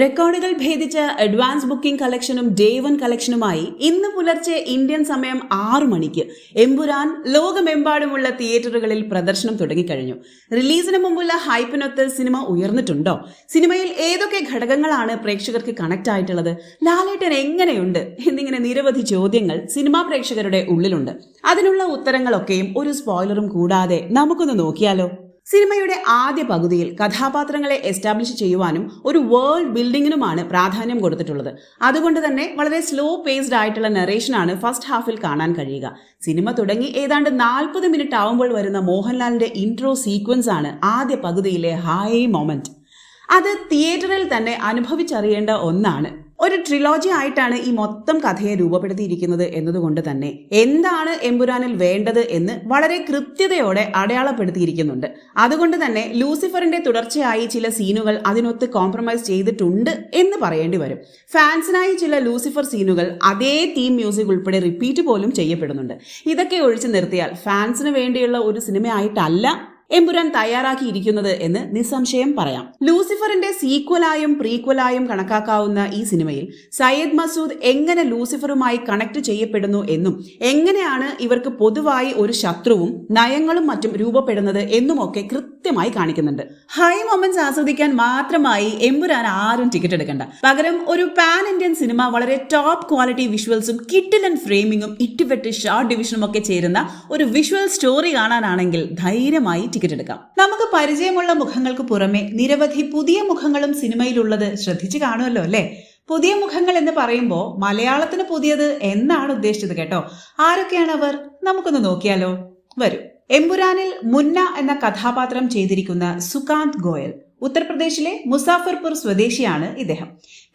റെക്കോർഡുകൾ ഭേദിച്ച advance booking കളക്ഷനും ഡേ വൺ കളക്ഷനുമായി ഇന്ന് പുലർച്ചെ ഇന്ത്യൻ സമയം ആറു മണിക്ക് എമ്പുരാൻ ലോകമെമ്പാടുമുള്ള തിയേറ്ററുകളിൽ പ്രദർശനം തുടങ്ങിക്കഴിഞ്ഞു. റിലീസിന് മുമ്പുള്ള ഹൈപ്പിനൊത്ത് സിനിമ ഉയർന്നിട്ടുണ്ടോ? സിനിമയിൽ ഏതൊക്കെ ഘടകങ്ങളാണ് പ്രേക്ഷകർക്ക് കണക്ട് ആയിട്ടുള്ളത്? ലാലേട്ടൻ എങ്ങനെയുണ്ട്? എന്നിങ്ങനെ നിരവധി ചോദ്യങ്ങൾ സിനിമാ പ്രേക്ഷകരുടെ ഉള്ളിലുണ്ട്. അതിനുള്ള ഉത്തരങ്ങളൊക്കെയും ഒരു സ്പോയിലറും കൂടാതെ നമുക്കൊന്ന് നോക്കിയാലോ? സിനിമയുടെ ആദ്യ പകുതിയിൽ കഥാപാത്രങ്ങളെ എസ്റ്റാബ്ലിഷ് ചെയ്യുവാനും ഒരു വേൾഡ് ബിൽഡിങ്ങിനുമാണ് പ്രാധാന്യം കൊടുത്തിട്ടുള്ളത്. അതുകൊണ്ട് തന്നെ വളരെ സ്ലോ പേസ്ഡ് ആയിട്ടുള്ള നറേഷനാണ് ഫസ്റ്റ് ഹാഫിൽ കാണാൻ കഴിയുക. സിനിമ തുടങ്ങി ഏതാണ്ട് നാൽപ്പത് മിനിറ്റ് ആവുമ്പോൾ വരുന്ന മോഹൻലാലിന്റെ ഇൻട്രോ സീക്വൻസ് ആണ് ആദ്യ പകുതിയിലെ ഹൈ മൊമെന്റ് അത് തിയേറ്ററിൽ തന്നെ അനുഭവിച്ചറിയേണ്ട ഒന്നാണ്. ഒരു ട്രിലോജി ആയിട്ടാണ് ഈ മൊത്തം കഥയെ രൂപപ്പെടുത്തിയിരിക്കുന്നത് എന്നതുകൊണ്ട് തന്നെ എന്താണ് എമ്പുരാനിൽ വേണ്ടത് എന്ന് വളരെ കൃത്യതയോടെ അടയാളപ്പെടുത്തിയിരിക്കുന്നുണ്ട്. അതുകൊണ്ട് തന്നെ ലൂസിഫറിന്റെ തുടർച്ചയായി ചില സീനുകൾ അതിനൊത്ത് കോംപ്രമൈസ് ചെയ്തിട്ടുണ്ട് എന്ന് പറയേണ്ടി വരും. ഫാൻസിനായി ചില ലൂസിഫർ സീനുകൾ അതേ തീം മ്യൂസിക് ഉൾപ്പെടെ റിപ്പീറ്റ് പോലും ചെയ്യപ്പെടുന്നുണ്ട്. ഇതൊക്കെ ഒഴിച്ചു നിർത്തിയാൽ ഫാൻസിന് വേണ്ടിയുള്ള ഒരു സിനിമയായിട്ടല്ല എമ്പുരാൻ തയ്യാറാക്കിയിരിക്കുന്നത് എന്ന് നിസ്സംശയം പറയാം. ലൂസിഫറിന്റെ സീക്വലായും പ്രീക്വലായും കണക്കാക്കാവുന്ന ഈ സിനിമയിൽ സയ്യദ് മസൂദ് എങ്ങനെ ലൂസിഫറുമായി കണക്ട് ചെയ്യപ്പെടുന്നു എന്നും എങ്ങനെയാണ് ഇവർക്ക് പൊതുവായി ഒരു ശത്രുവും നയങ്ങളും മറ്റും രൂപപ്പെടുന്നത് എന്നുമൊക്കെ കൃത്യമായി കാണിക്കുന്നുണ്ട്. ഹൈ മൊമെന്റ്സ് ആസ്വദിക്കാൻ മാത്രമായി എമ്പുരാൻ ആരും ടിക്കറ്റ് എടുക്കണ്ട. പകരം ഒരു പാൻ ഇന്ത്യൻ സിനിമ വളരെ ടോപ്പ് ക്വാളിറ്റി വിഷ്വൽസും കിട്ടിലൻ ഫ്രെയിമിങ്ങും ഇട്ടുപെട്ട് ഷോർട്ട് ഡിവിഷനും ഒക്കെ ചേരുന്ന ഒരു വിഷ്വൽ സ്റ്റോറി കാണാനാണെങ്കിൽ ധൈര്യമായി ടിക്കറ്റ് എടുക്കാം നമുക്ക് പരിചയമുള്ള മുഖങ്ങൾക്ക് പുറമെ നിരവധി പുതിയ മുഖങ്ങളും സിനിമയിലുള്ളത് ശ്രദ്ധിച്ചു കാണുമല്ലോ അല്ലേ? പുതിയ മുഖങ്ങൾ എന്ന് പറയുമ്പോൾ മലയാളത്തിന് പുതിയത് എന്നാണ് ഉദ്ദേശിച്ചത് കേട്ടോ. ആരൊക്കെയാണ് അവർ? നമുക്കൊന്ന് നോക്കിയാലോ. വരൂ. എമ്പുരാനിൽ മുന്ന എന്ന കഥാപാത്രം ചെയ്തിരിക്കുന്ന സുകാന്ത് ഗോയൽ. ഉത്തർപ്രദേശിലെ മുസാഫർപൂർ സ്വദേശിയാണ് ഇദ്ദേഹം.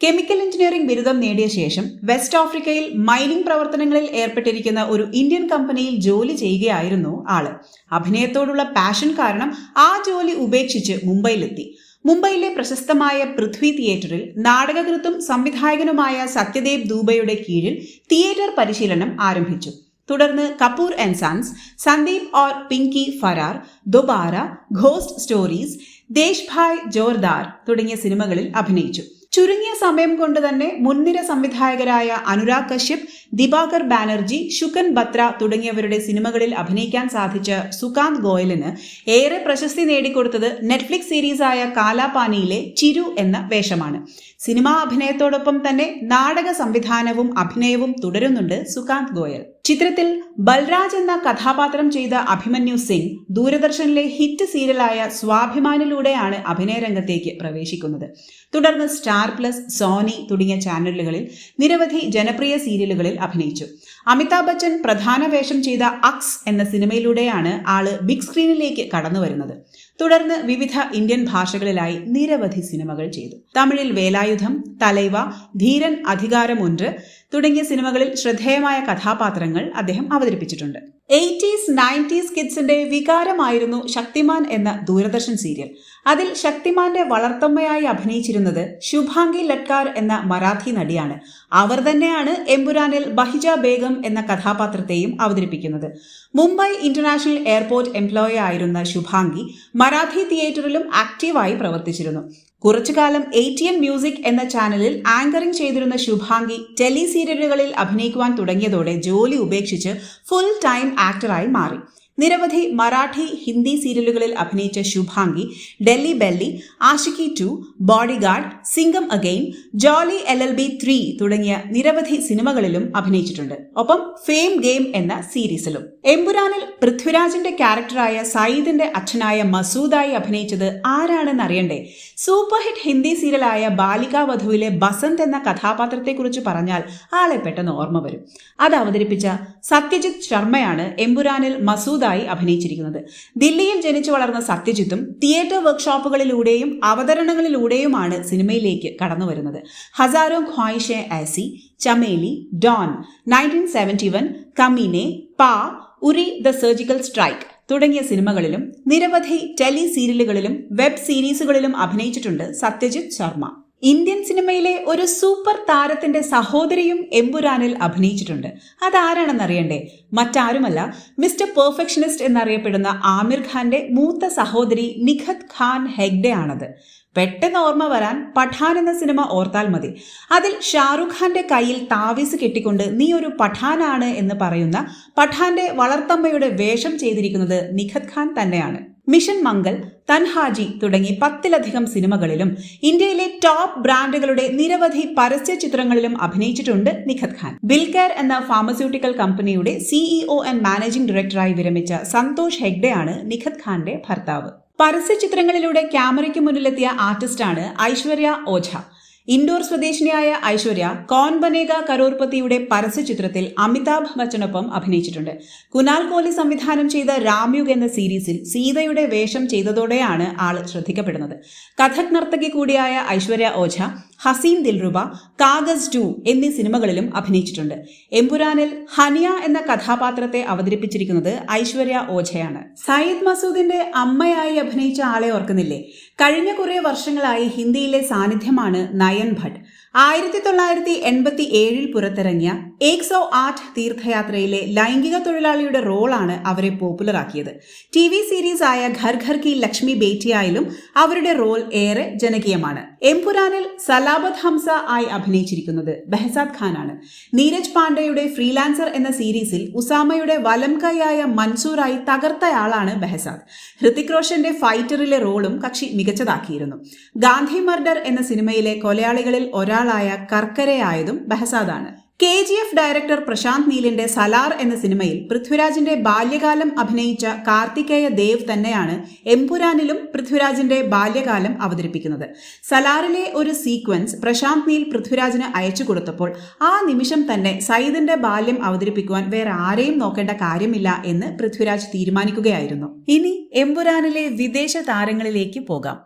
കെമിക്കൽ എഞ്ചിനീയറിംഗ് ബിരുദം നേടിയ ശേഷം വെസ്റ്റ് ആഫ്രിക്കയിൽ മൈനിംഗ് പ്രവർത്തനങ്ങളിൽ ഏർപ്പെട്ടിരിക്കുന്ന ഒരു ഇന്ത്യൻ കമ്പനിയിൽ ജോലി ചെയ്യുകയായിരുന്നു ആൾ. അഭിനയത്തോടുള്ള പാഷൻ കാരണം ആ ജോലി ഉപേക്ഷിച്ച് മുംബൈയിലെത്തി. മുംബൈയിലെ പ്രശസ്തമായ പൃഥ്വി തിയേറ്ററിൽ നാടകകൃത്തും സംവിധായകനുമായ സത്യദേവ് ദൂബയുടെ കീഴിൽ തിയേറ്റർ പരിശീലനം ആരംഭിച്ചു. തുടർന്ന് Kapoor and sons Sandeep Aur Pinky Faraar Dobaara ghost stories Desh Bhai Jordaar തുടങ്ങിയ സിനിമകളിൽ അഭിനയിച്ചു. ചുരുങ്ങിയ സമയം കൊണ്ട് തന്നെ മുൻനിര സംവിധായകരായ അനുരാഗ് കശ്യപ് ദിബാകർ ബാനർജി ശുകൻ ബത്ര തുടങ്ങിയവരുടെ സിനിമകളിൽ അഭിനയിക്കാൻ സാധിച്ച സുകാന്ത് ഗോയലിന് ഏറെ പ്രശസ്തി നേടിക്കൊടുത്തത് നെറ്റ്ഫ്ലിക്സ് സീരീസായ കാലാപാനിയിലെ ചിരു എന്ന വേഷമാണ്. സിനിമാ അഭിനയത്തോടൊപ്പം തന്നെ നാടക സംവിധാനവും അഭിനയവും തുടരുന്നുണ്ട് സുകാന്ത് ഗോയൽ. ചിത്രത്തിൽ ബൽരാജ് എന്ന കഥാപാത്രം ചെയ്ത അഭിമന്യു സിംഗ് ദൂരദർശനിലെ ഹിറ്റ് സീരിയലായ സ്വാഭിമാനിലൂടെയാണ് അഭിനയ രംഗത്തേക്ക് പ്രവേശിക്കുന്നത്. തുടർന്ന് സ്റ്റാർ പ്ലസ് സോണി തുടങ്ങിയ ചാനലുകളിൽ നിരവധി ജനപ്രിയ സീരിയലുകളിൽ അഭിനയിച്ചു. അമിതാഭ് ബച്ചൻ പ്രധാന വേഷം ചെയ്ത അക്സ് എന്ന സിനിമയിലൂടെയാണ് ആൾ ബിഗ് സ്ക്രീനിലേക്ക് കടന്നു വരുന്നത് തുടർന്ന് വിവിധ ഇന്ത്യൻ ഭാഷകളിലായി നിരവധി സിനിമകൾ ചെയ്തു. തമിഴിൽ വേലായുധം തലൈവ ധീരൻ അധികാരമൊன்று തുടങ്ങിയ സിനിമകളിൽ ശ്രദ്ധേയമായ കഥാപാത്രങ്ങൾ അദ്ദേഹം അവതരിപ്പിച്ചിട്ടുണ്ട്. എയ്റ്റീസ് നയന്റീസ് കിഡ്സിന്റെ വികാരമായിരുന്നു ശക്തിമാൻ എന്ന ദൂരദർശൻ സീരിയൽ. അതിൽ ശക്തിമാന്റെ വളർത്തമ്മയായി അഭിനയിച്ചിരുന്നത് ശുഭാംഗി ലട്കാർ എന്ന മറാഠി നടിയാണ്. അവർ തന്നെയാണ് എമ്പുരാനിൽ ബഹിജ ബേഗം എന്ന കഥാപാത്രത്തെയും അവതരിപ്പിക്കുന്നത്. മുംബൈ ഇന്റർനാഷണൽ എയർപോർട്ട് എംപ്ലോയി ആയിരുന്ന ശുഭാംഗി മറാഠി തിയേറ്ററിലും ആക്റ്റീവായി പ്രവർത്തിച്ചിരുന്നു. കുറച്ചു കാലം എ ടി എം മ്യൂസിക് എന്ന ചാനലിൽ ആങ്കറിംഗ് ചെയ്തിരുന്ന ശുഭാംഗി ടെലി സീരിയലുകളിൽ അഭിനയിക്കുവാൻ തുടങ്ങിയതോടെ ജോലി ഉപേക്ഷിച്ച് ഫുൾ ടൈം ആക്ടറായി മാറി. നിരവധി മറാഠി ഹിന്ദി സീരിയലുകളിൽ അഭിനയിച്ച Shubhangi Delhi belly Aashiqui two bodyguard Singham again Jolly L L B three തുടങ്ങിയ നിരവധി സിനിമകളിലും അഭിനയിച്ചിട്ടുണ്ട്. ഒപ്പം ഫെയിം ഗെയിം എന്ന സീരീസിലും. എമ്പുരാനിൽ പൃഥ്വിരാജിന്റെ ക്യാരക്ടറായ സയ്യിദിന്റെ അച്ഛനായ മസൂദായി അഭിനയിച്ചത് ആരാണെന്ന് അറിയണ്ടേ? സൂപ്പർ ഹിറ്റ് ഹിന്ദി സീരിയലായ ബാലികാവധുവിലെ ബസന്ത് എന്ന കഥാപാത്രത്തെക്കുറിച്ച് പറഞ്ഞാൽ ആളെ പെട്ടെന്ന് ഓർമ്മ വരും. അത് അവതരിപ്പിച്ച സത്യജിത് ശർമ്മയാണ് എമ്പുരാനിൽ മസൂദായി അഭിനയിച്ചിരിക്കുന്നത്. ദില്ലിയിൽ ജനിച്ചു വളർന്ന സത്യജിത്തും തിയേറ്റർ വർക്ക്ഷോപ്പുകളിലൂടെയും അവതരണങ്ങളിലൂടെയുമാണ് സിനിമയിലേക്ക് കടന്നു വരുന്നത്. Hazaaron Khwaishein Aisi Chameli Don nineteen seventy one Kaminey Paa Uri the surgical strike തുടങ്ങിയ സിനിമകളിലും നിരവധി ടെലി സീരിയലുകളിലും വെബ് സീരീസുകളിലും അഭിനയിച്ചിട്ടുണ്ട് സത്യജിത് ശർമ്മ. ഇന്ത്യൻ സിനിമയിലെ ഒരു സൂപ്പർ താരത്തിന്റെ സഹോദരിയും എമ്പുരാനിൽ അഭിനയിച്ചിട്ടുണ്ട്. അതാരാണെന്നറിയണ്ടേ? മറ്റാരുമല്ല മിസ്റ്റർ പെർഫെക്ഷനിസ്റ്റ് എന്നറിയപ്പെടുന്ന ആമിർ ഖാന്റെ മൂത്ത സഹോദരി നിഖത് ഖാൻ ഹെഗ്ഡെ ആണത്. പെട്ടെന്ന് ഓർമ്മ വരാൻ പഠാൻ എന്ന സിനിമ ഓർത്താൽ മതി. അതിൽ ഷാറുഖ് ഖാന്റെ കയ്യിൽ താവീസ് കെട്ടിക്കൊണ്ട് നീ ഒരു പഠാനാണ് എന്ന് പറയുന്ന പഠാന്റെ വളർത്തമ്മയുടെ വേഷം ചെയ്തിരിക്കുന്നത് നിഖത് ഖാൻ തന്നെയാണ്. മിഷൻ മംഗൾ തൻഹാജി തുടങ്ങി പത്തിലധികം സിനിമകളിലും ഇന്ത്യയിലെ ടോപ്പ് ബ്രാൻഡുകളുടെ നിരവധി പരസ്യ ചിത്രങ്ങളിലും അഭിനയിച്ചിട്ടുണ്ട് നിഖത് ഖാൻ. ബിൽകെയർ എന്ന ഫാർമസ്യൂട്ടിക്കൽ കമ്പനിയുടെ സിഇഒ ആൻഡ് മാനേജിംഗ് ഡയറക്ടറായി വിരമിച്ച സന്തോഷ് ഹെഗ്ഡെയാണ് നിഖത് ഖാന്റെ ഭർത്താവ്. പരസ്യ ചിത്രങ്ങളിലൂടെ ക്യാമറയ്ക്ക് മുന്നിലെത്തിയ ആർട്ടിസ്റ്റാണ് ഐശ്വര്യ ഓझ ഇൻഡോർ സ്വദേശിനിയായ ഐശ്വര്യ കോൻ ബനേഗ പരസ്യ ചിത്രത്തിൽ അമിതാഭ് ബച്ചനൊപ്പം അഭിനയിച്ചിട്ടുണ്ട്. കുനാൽ കോലി സംവിധാനം ചെയ്ത രാംയുഗ് എന്ന സീരീസിൽ സീതയുടെ വേഷം ചെയ്തതോടെയാണ് ആൾ ശ്രദ്ധിക്കപ്പെടുന്നത്. കഥക് നർത്തകി കൂടിയായ ഐശ്വര്യ ഓझ ഹസീൻ ദിൽറുബ കാഗസ് ടു എന്നീ സിനിമകളിലും അഭിനയിച്ചിട്ടുണ്ട്. എംപുരാനിൽ ഹനിയ എന്ന കഥാപാത്രത്തെ അവതരിപ്പിച്ചിരിക്കുന്നത് ഐശ്വര്യ ഓജയാണ്. സയ്യിദ് മസൂദിന്റെ അമ്മയായി അഭിനയിച്ച ആളെ ഓർക്കുന്നില്ലേ? കഴിഞ്ഞ കുറേ വർഷങ്ങളായി ഹിന്ദിയിലെ സാന്നിധ്യമാണ് നയൻ ഭട്ട്. ആയിരത്തി തൊള്ളായിരത്തി എൺപത്തി ഏഴിൽ പുറത്തിറങ്ങിയ ഏക് ആർട്ട് തീർത്ഥയാത്രയിലെ ലൈംഗിക തൊഴിലാളിയുടെ റോളാണ് അവരെ പോപ്പുലറാക്കിയത്. ടി വി സീരീസ് ആയ ഘർ ഘർ കി ലക്ഷ്മി ബേറ്റിയായാലും അവരുടെ റോൾ ഏറെ ജനകീയമാണ്. എംപുരാനിൽ സലാബത്ത് ഹംസ ആയി അഭിനയിച്ചിരിക്കുന്നത് ബെഹസാദ് ഖാനാണ്. നീരജ് പാണ്ഡെയുടെ ഫ്രീലാൻസർ എന്ന സീരീസിൽ ഉസാമയുടെ വലം കൈയായ മൻസൂറായി തകർത്തയാളാണ് ബെഹസാദ് ഹൃതിക് റോഷന്റെ ഫൈറ്ററിലെ റോളും കക്ഷി മികച്ചതാക്കിയിരുന്നു. ഗാന്ധി മർഡർ എന്ന സിനിമയിലെ കൊലയാളികളിൽ ഒരാളായ കർക്കരയായതും ബെഹസാദാണ്. K G F director Prashanth നീലിന്റെ Salaar എന്ന സിനിമയിൽ പൃഥ്വിരാജിന്റെ ബാല്യകാലം അഭിനയിച്ച കാർത്തികേയ ദേവ് തന്നെയാണ് എംപുരാനിലും പൃഥ്വിരാജിന്റെ ബാല്യകാലം അവതരിപ്പിക്കുന്നത്. സലാറിലെ ഒരു സീക്വൻസ് പ്രശാന്ത് നീൽ പൃഥ്വിരാജിന് അയച്ചു കൊടുത്തപ്പോൾ ആ നിമിഷം തന്നെ സയ്യിദിന്റെ ബാല്യം അവതരിപ്പിക്കുവാൻ വേറെ ആരെയും നോക്കേണ്ട കാര്യമില്ല എന്ന് പൃഥ്വിരാജ് തീരുമാനിക്കുകയായിരുന്നു. ഇനി എംപുരാനിലെ വിദേശ താരങ്ങളിലേക്ക് പോകാം.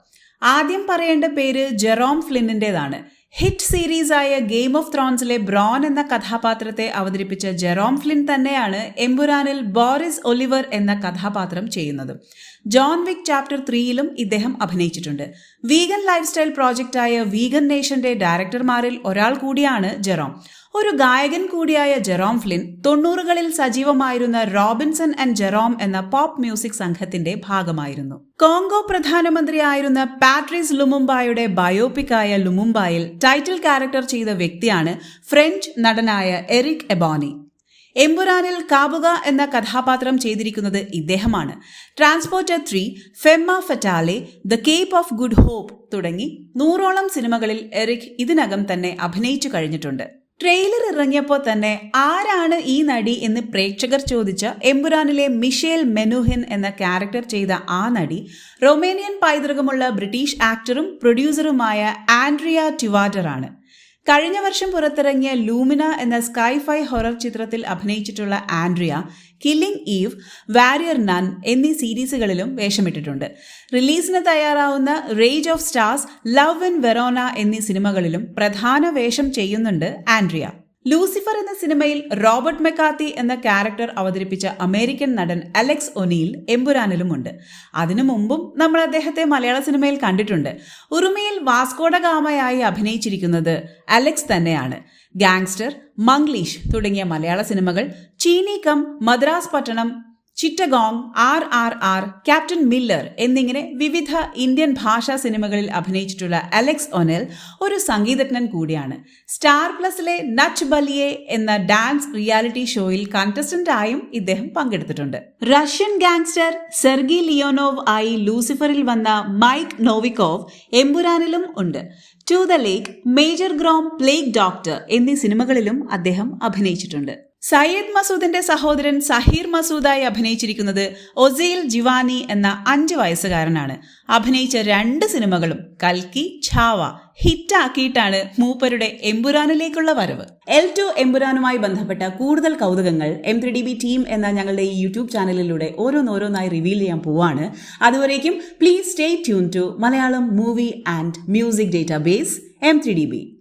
ആദ്യം പറയേണ്ട പേര് ജെറോം ഫ്ലിന്നിന്റെതാണ് ഹിറ്റ് സീരീസായ ഗെയിം ഓഫ് ത്രോൺസിലെ ബ്രോൺ എന്ന കഥാപാത്രത്തെ അവതരിപ്പിച്ച ജെറോം ഫ്ലിൻ തന്നെയാണ് എംബുരാനിൽ ബോറിസ് ഒലിവർ എന്ന കഥാപാത്രം ചെയ്യുന്നത്. ജോൺ വിക് ചാപ്റ്റർ ത്രീയിലും ഇദ്ദേഹം അഭിനയിച്ചിട്ടുണ്ട്. വീഗൻ ലൈഫ് സ്റ്റൈൽ പ്രോജക്റ്റായ വീഗൻ നേഷന്റെ ഡയറക്ടർമാരിൽ ഒരാൾ കൂടിയാണ് ജെറോം. ഒരു ഗായകൻ കൂടിയായ ജെറോം ഫ്ലിൻ തൊണ്ണൂറുകളിൽ സജീവമായിരുന്ന റോബിൻസൺ ആൻഡ് ജെറോം എന്ന പോപ്പ് മ്യൂസിക് സംഘത്തിന്റെ ഭാഗമായിരുന്നു. കോങ്കോ പ്രധാനമന്ത്രിയായിരുന്ന പാട്രീസ് ലുമുംബായുടെ ബയോപിക്കായ ലുമുംബായിൽ ടൈറ്റിൽ ക്യാരക്ടർ ചെയ്ത വ്യക്തിയാണ് ഫ്രഞ്ച് നടനായ എറിക് എബോണി. എംബുരാനിൽ കാബുക എന്ന കഥാപാത്രം ചെയ്തിരിക്കുന്നത് ഇദ്ദേഹമാണ്. Transporter three femme fatale the cape of good hope തുടങ്ങി നൂറോളം സിനിമകളിൽ എറിക് ഇതിനകം തന്നെ അഭിനയിച്ചു കഴിഞ്ഞിട്ടുണ്ട്. ട്രെയിലർ ഇറങ്ങിയപ്പോൾ തന്നെ ആരാണ് ഈ നടി എന്ന് പ്രേക്ഷകർ ചോദിച്ച എംബുരാനിലെ മിഷേൽ മെനുഹിൻ എന്ന ക്യാരക്ടർ ചെയ്ത ആ നടി റൊമേനിയൻ പൈതൃകമുള്ള ബ്രിട്ടീഷ് ആക്ടറും പ്രൊഡ്യൂസറുമായ ആൻഡ്രിയ ടിവാറ്ററാണ് കഴിഞ്ഞ വർഷം പുറത്തിറങ്ങിയ ലൂമിന എന്ന സ്കൈഫൈ ഹൊറർ ചിത്രത്തിൽ അഭിനയിച്ചിട്ടുള്ള Andrea killing Eve warrior nun എന്നീ സീരീസുകളിലും വേഷമിട്ടിട്ടുണ്ട്. റിലീസിന് തയ്യാറാവുന്ന rage of stars love in Verona എന്നീ സിനിമകളിലും പ്രധാന വേഷം ചെയ്യുന്നുണ്ട് ആൻഡ്രിയ. ലൂസിഫർ എന്ന സിനിമയിൽ റോബർട്ട് മെക്കാത്തി എന്ന ക്യാരക്ടർ അവതരിപ്പിച്ച അമേരിക്കൻ നടൻ അലക്സ് ഒനീൽ എമ്പുരാനിലുമുണ്ട്. അതിനു മുമ്പും നമ്മൾ അദ്ദേഹത്തെ മലയാള സിനിമയിൽ കണ്ടിട്ടുണ്ട്. ഉറുമിയിൽ വാസ്കോഡ ഗാമയായി അഭിനയിച്ചിരിക്കുന്നത് അലക്സ് തന്നെയാണ്. ഗാങ്സ്റ്റർ മംഗ്ലീഷ് തുടങ്ങിയ മലയാള സിനിമകൾ Cheeni Kum Madras Pattanam Chittagong R R R captain Miller എന്നിങ്ങനെ വിവിധ ഇന്ത്യൻ ഭാഷാ സിനിമകളിൽ അഭിനയിച്ചിട്ടുള്ള അലക്സ് ഒനെൽ ഒരു സംഗീതജ്ഞൻ കൂടിയാണ്. സ്റ്റാർ പ്ലസിലെ നച്ച് ബലിയെ എന്ന ഡാൻസ് റിയാലിറ്റി ഷോയിൽ കണ്ടസ്റ്റന്റ് ആയും ഇദ്ദേഹം പങ്കെടുത്തിട്ടുണ്ട്. റഷ്യൻ ഗാങ്സ്റ്റർ സെർഗി ലിയോനോവ് ആയി ലൂസിഫറിൽ വന്ന മൈക്ക് നോവിക്കോവ് എംബുരാനിലും ഉണ്ട്. To the lake major Grom plague doctor എന്നീ സിനിമകളിലും അദ്ദേഹം അഭിനയിച്ചിട്ടുണ്ട്. സയ്യദ് മസൂദിന്റെ സഹോദരൻ സഹീർ മസൂദായി അഭിനയിച്ചിരിക്കുന്നത് ഒസീൽ ജിവാനി എന്ന അഞ്ച് വയസ്സുകാരനാണ്. അഭിനയിച്ച രണ്ട് സിനിമകളും കൽക്കി ഛാവ ഹിറ്റാക്കിയിട്ടാണ് മൂപ്പരുടെ എമ്പുരാനിലേക്കുള്ള വരവ്. എൽ ടു എമ്പുരാനുമായി ബന്ധപ്പെട്ട കൂടുതൽ കൗതുകങ്ങൾ M three D B team എന്ന ഞങ്ങളുടെ ഈ യൂട്യൂബ് ചാനലിലൂടെ ഓരോന്നോരോന്നായി റിവീൽ ചെയ്യാൻ പോവാണ്. അതുവരേക്കും please stay tune to Malayalam movie and music database M three D B